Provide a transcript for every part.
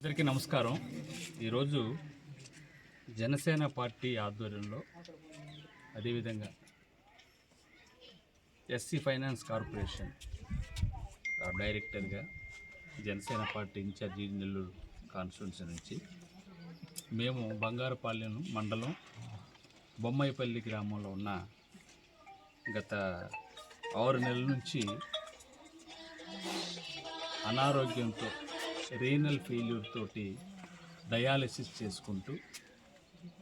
అందరికీ నమస్కారం. ఈరోజు జనసేన పార్టీ ఆధ్వర్యంలో అదేవిధంగా ఎస్సీ ఫైనాన్స్ కార్పొరేషన్ డైరెక్టర్గా Janasena party in charge Nellore constituency నుంచి మేము బంగారపాలెం మండలం బొమ్మాయిపల్లి గ్రామంలో ఉన్న గత ఆరు నెలల నుంచి అనారోగ్యంతో రీనల్ ఫెయిల్యూర్ తోటి డయాలసిస్ చేసుకుంటూ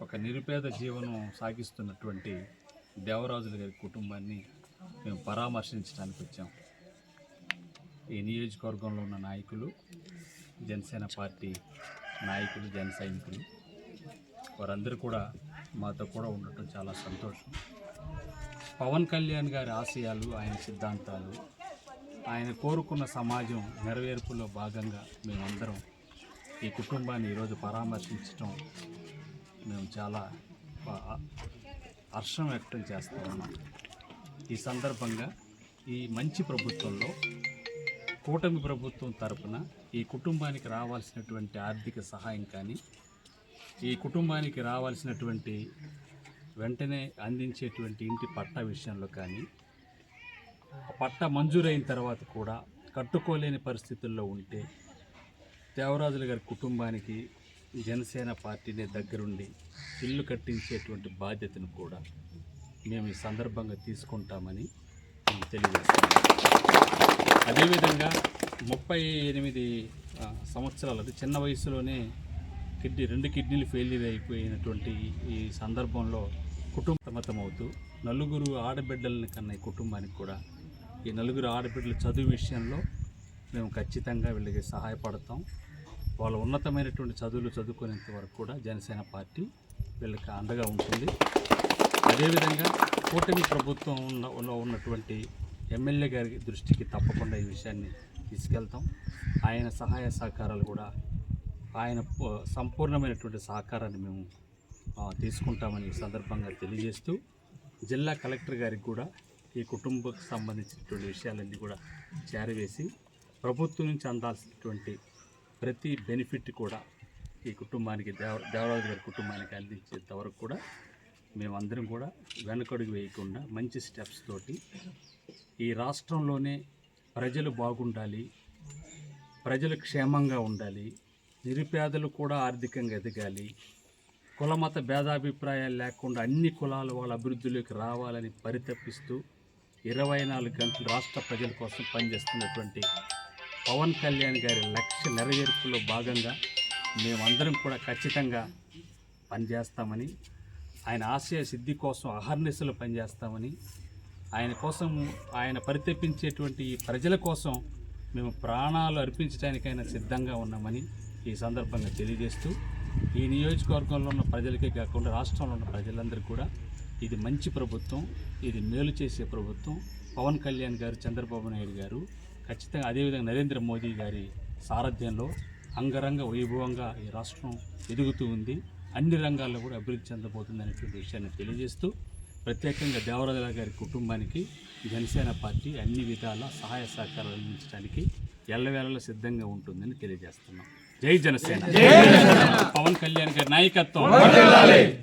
ఒక నిరుపేద జీవనం సాగిస్తున్నటువంటి దేవరాజుల గారి కుటుంబాన్ని మేము పరామర్శించడానికి వచ్చాం. ఈ నియోజకవర్గంలో ఉన్న నాయకులు జనసేన పార్టీ నాయకులు జన సైనికులు వారందరూ కూడా మాతో కూడా ఉండటం చాలా సంతోషం. పవన్ కళ్యాణ్ గారి ఆశయాలు ఆయన సిద్ధాంతాలు ఆయన కోరుకున్న సమాజం నెరవేర్పులో భాగంగా మేమందరం ఈ కుటుంబాన్ని ఈరోజు పరామర్శించడం మేము చాలా హర్షం వ్యక్తం చేస్తూ ఉన్నాం. ఈ సందర్భంగా ఈ మంచి ప్రభుత్వంలో కూటమి ప్రభుత్వం తరపున ఈ కుటుంబానికి రావాల్సినటువంటి ఆర్థిక సహాయం కానీ ఈ కుటుంబానికి రావాల్సినటువంటి వెంటనే అందించేటువంటి ఇంటి పట్టా విషయంలో కానీ పట్ట మంజూరైన తర్వాత కూడా కట్టుకోలేని పరిస్థితుల్లో ఉంటే దేవరాజుల గారి కుటుంబానికి జనసేన పార్టీని దగ్గరుండి ఇల్లు కట్టించేటువంటి బాధ్యతను కూడా మేము ఈ సందర్భంగా తీసుకుంటామని తెలియజేస్తాం అదేవిధంగా ముప్పై ఎనిమిది సంవత్సరాలది సంవత్సరాలు అది చిన్న వయసులోనే కిడ్నీ రెండు కిడ్నీలు ఫెయిల్యూర్ అయిపోయినటువంటి ఈ సందర్భంలో కుటుంబమతమవుతూ నలుగురు ఆడబిడ్డలని కన్న ఈ కుటుంబానికి కూడా ఈ నలుగురు ఆడబిడ్డల చదువు విషయంలో మేము ఖచ్చితంగా వీళ్ళకి సహాయపడతాం. వాళ్ళ ఉన్నతమైనటువంటి చదువులు చదువుకునేంత వరకు కూడా జనసేన పార్టీ వీళ్ళకి అండగా ఉంటుంది. అదేవిధంగా కూటమి ప్రభుత్వం ఉన్న ఉన్నటువంటి ఎమ్మెల్యే గారి దృష్టికి తప్పకుండా ఈ విషయాన్ని తీసుకెళ్తాం. ఆయన సహాయ సహకారాలు కూడా ఆయన సంపూర్ణమైనటువంటి సహకారాన్ని మేము తీసుకుంటామని సందర్భంగా తెలియజేస్తూ జిల్లా కలెక్టర్ గారికి కూడా ఈ కుటుంబకు సంబంధించినటువంటి విషయాలన్నీ కూడా చేరవేసి ప్రభుత్వం నుంచి అందాల్సినటువంటి ప్రతి బెనిఫిట్ కూడా ఈ కుటుంబానికి దేవ దేవరాజు గారి కుటుంబానికి అందించేంత వరకు కూడా మేమందరం కూడా వెనకడుగు వేయకుండా మంచి స్టెప్స్ తోటి ఈ రాష్ట్రంలోనే ప్రజలు బాగుండాలి ప్రజలు క్షేమంగా ఉండాలి నిరుపేదలు కూడా ఆర్థికంగా ఎదగాలి కులమత భేదాభిప్రాయాలు లేకుండా అన్ని కులాల వాళ్ళ అభివృద్ధిలోకి రావాలని పరితపిస్తూ ఇరవై నాలుగు గంటలు రాష్ట్ర ప్రజల కోసం పనిచేస్తున్నటువంటి పవన్ కళ్యాణ్ గారి లక్ష్య నెరవేర్పులో భాగంగా మేమందరం కూడా ఖచ్చితంగా పనిచేస్తామని ఆయన ఆశయ సిద్ధి కోసం అహర్నిశలు పనిచేస్తామని ఆయన కోసం ఆయన పరితెప్పించేటువంటి ఈ ప్రజల కోసం మేము ప్రాణాలు అర్పించడానికైనా సిద్ధంగా ఉన్నామని ఈ సందర్భంగా తెలియజేస్తూ ఈ నియోజకవర్గంలో ఉన్న ప్రజలకే కాకుండా రాష్ట్రంలో ఉన్న ప్రజలందరికీ కూడా ఇది మంచి ప్రభుత్వం ఇది మేలు చేసే ప్రభుత్వం. పవన్ కళ్యాణ్ గారు చంద్రబాబు నాయుడు గారు ఖచ్చితంగా అదేవిధంగా నరేంద్ర మోదీ గారి సారథ్యంలో అంగరంగ వైభవంగా ఈ రాష్ట్రం ఎదుగుతూ ఉంది. అన్ని రంగాల్లో కూడా అభివృద్ధి చెందబోతుంది అనేటువంటి విషయాన్ని తెలియజేస్తూ ప్రత్యేకంగా దేవరాజుల గారి కుటుంబానికి జనసేన పార్టీ అన్ని విధాల సహాయ సహకారాలు అందించడానికి ఎల్లవేళలా సిద్ధంగా ఉంటుందని తెలియజేస్తున్నాం. జై జనసేన. పవన్ కళ్యాణ్ గారి నాయకత్వం.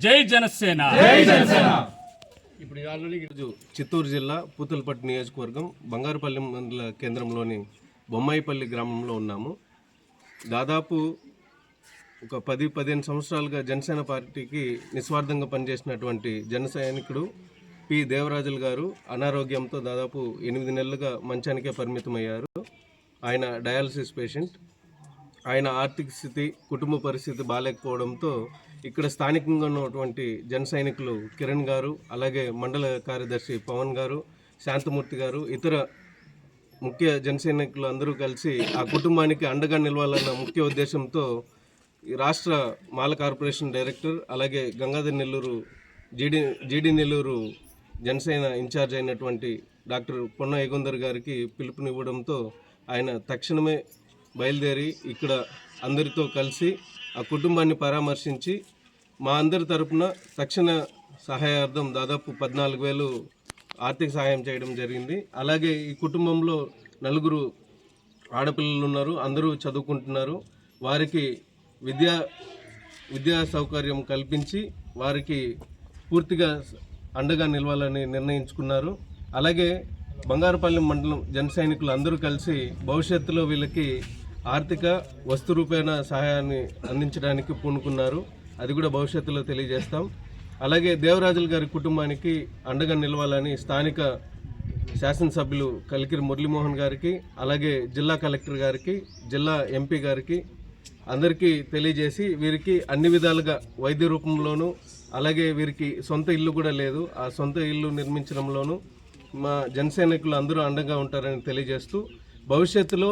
జై జనసేన. ఇప్పుడు ఈరోజు చిత్తూరు జిల్లా పూతలపట్టు నియోజకవర్గం బంగారుపల్లి మండల కేంద్రంలోని బొమ్మాయిపల్లి గ్రామంలో ఉన్నాము. దాదాపు ఒక పది పదిహేను సంవత్సరాలుగా జనసేన పార్టీకి నిస్వార్థంగా పనిచేసినటువంటి జన సైనికుడు పి. దేవరాజులు గారు అనారోగ్యంతో దాదాపు ఎనిమిది నెలలుగా మంచానికే పరిమితమయ్యారు. ఆయన డయాలసిస్ పేషెంట్. ఆయన ఆర్థిక స్థితి కుటుంబ పరిస్థితి బాగాలేకపోవడంతో ఇక్కడ స్థానికంగా ఉన్నటువంటి జన సైనికులు కిరణ్ గారు అలాగే మండల కార్యదర్శి పవన్ గారు శాంతమూర్తి గారు ఇతర ముఖ్య జన సైనికులు అందరూ కలిసి ఆ కుటుంబానికి అండగా నిలవాలన్న ముఖ్య ఉద్దేశంతో రాష్ట్ర మాల కార్పొరేషన్ డైరెక్టర్ అలాగే Gangadhar Nellore GD GD Nellore Janasena in charge అయినటువంటి డాక్టర్ పొన్న యగుందర్ గారికి పిలుపునివ్వడంతో ఆయన తక్షణమే బయలుదేరి ఇక్కడ అందరితో కలిసి ఆ కుటుంబాన్ని పరామర్శించి మా అందరి తరపున తక్షణ సహాయార్థం దాదాపు పద్నాలుగు వేలు ఆర్థిక సహాయం చేయడం జరిగింది. అలాగే ఈ కుటుంబంలో నలుగురు ఆడపిల్లలు ఉన్నారు అందరూ చదువుకుంటున్నారు. వారికి విద్యా విద్యా సౌకర్యం కల్పించి వారికి పూర్తిగా అండగా నిలవాలని నిర్ణయించుకున్నారు. అలాగే బంగారపల్లి మండలం జన సైనికులు అందరూ కలిసి భవిష్యత్తులో వీళ్ళకి ఆర్థిక వస్తు రూపేణ సహాయాన్ని అందించడానికి పూనుకున్నారు. అది కూడా భవిష్యత్తులో తెలియజేస్తాం. అలాగే దేవరాజుల గారి కుటుంబానికి అండగా నిలవాలని స్థానిక శాసనసభ్యులు కలికిరి మురళీమోహన్ గారికి అలాగే జిల్లా కలెక్టర్ గారికి జిల్లా ఎంపీ గారికి అందరికీ తెలియజేసి వీరికి అన్ని విధాలుగా వైద్య రూపంలోనూ అలాగే వీరికి సొంత ఇల్లు కూడా లేదు. ఆ సొంత ఇల్లు నిర్మించడంలోనూ మా జనసైనికులు అందరూ అండగా ఉంటారని తెలియజేస్తూ భవిష్యత్తులో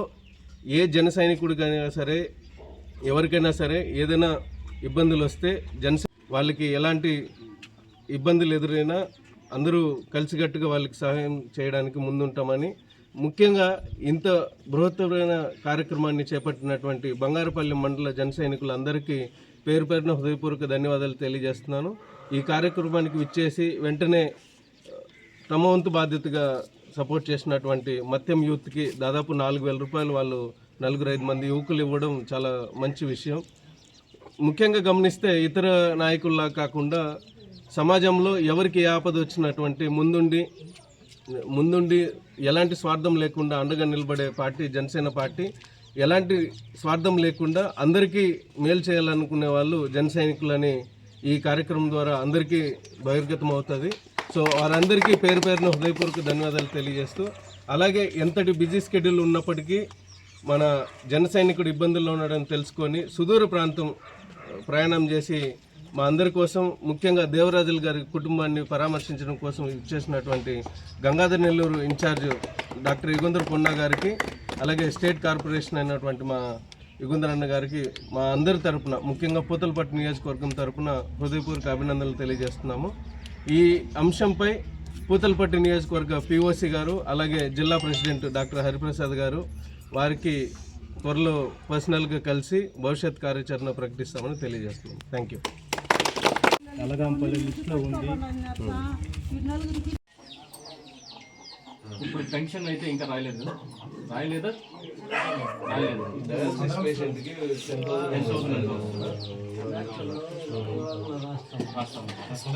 ఏ జన సైనికుడికైనా సరే ఎవరికైనా సరే ఏదైనా ఇబ్బందులు వస్తే జన వాళ్ళకి ఎలాంటి ఇబ్బందులు ఎదురైనా అందరూ కలిసికట్టుగా వాళ్ళకి సహాయం చేయడానికి ముందుంటామని ముఖ్యంగా ఇంత బృహత్తరమైన కార్యక్రమాన్ని చేపట్టినటువంటి బంగారపల్లి మండల జన సైనికులందరికీ పేరు పేరున హృదయపూర్వక ధన్యవాదాలు తెలియజేస్తున్నాను. ఈ కార్యక్రమానికి విచ్చేసి వెంటనే తమ వంతు బాధ్యతగా సపోర్ట్ చేసినటువంటి మత్యం యూత్కి దాదాపు నాలుగు వేల రూపాయలు వాళ్ళు నలుగురు ఐదు మంది యువకులు ఇవ్వడం చాలా మంచి విషయం. ముఖ్యంగా గమనిస్తే ఇతర నాయకుల్లా కాకుండా సమాజంలో ఎవరికి ఏ ఆపద వచ్చినటువంటి ముందుండి ముందుండి ఎలాంటి స్వార్థం లేకుండా అండగా నిలబడే పార్టీ జనసేన పార్టీ ఎలాంటి స్వార్థం లేకుండా అందరికీ మేలు చేయాలనుకునే వాళ్ళు జనసైనికులని ఈ కార్యక్రమం ద్వారా అందరికీ బహిర్గతం అవుతుంది సో వారందరికీ పేరు పేరున హృదయపూర్వక ధన్యవాదాలు తెలియజేస్తూ అలాగే ఎంతటి బిజీ స్కెడ్యూల్ ఉన్నప్పటికీ మన జన సైనికుడు ఇబ్బందుల్లో ఉన్నాడని తెలుసుకొని సుదూర ప్రాంతం ప్రయాణం చేసి మా అందరి కోసం ముఖ్యంగా దేవరాజుల గారి కుటుంబాన్ని పరామర్శించడం కోసం ఇచ్చేసినటువంటి Gangadhar Nellore in charge doctor Yugandhar Ponna గారికి అలాగే స్టేట్ కార్పొరేషన్ అయినటువంటి మా యుగంధర్ అన్న గారికి మా అందరి తరపున ముఖ్యంగా పూతలపట్టు నియోజకవర్గం తరపున హృదయపూర్వక అభినందనలు తెలియజేస్తున్నాము. ఈ అంశంపై పూతలపట్టు నియోజకవర్గ పిఓసి గారు అలాగే జిల్లా ప్రెసిడెంట్ డాక్టర్ హరిప్రసాద్ గారు వారికి త్వరలో పర్సనల్గా కలిసి భవిష్యత్ కార్యాచరణ ప్రకటిస్తామని తెలియజేస్తున్నాం. థ్యాంక్ యూ లిస్ట్లో ఉంది. ఇప్పుడు పెన్షన్ అయితే ఇంకా రాయలేదు. రాయలేదా? రాయలేదు. ఎంత అవుతుంది? రాస్తాము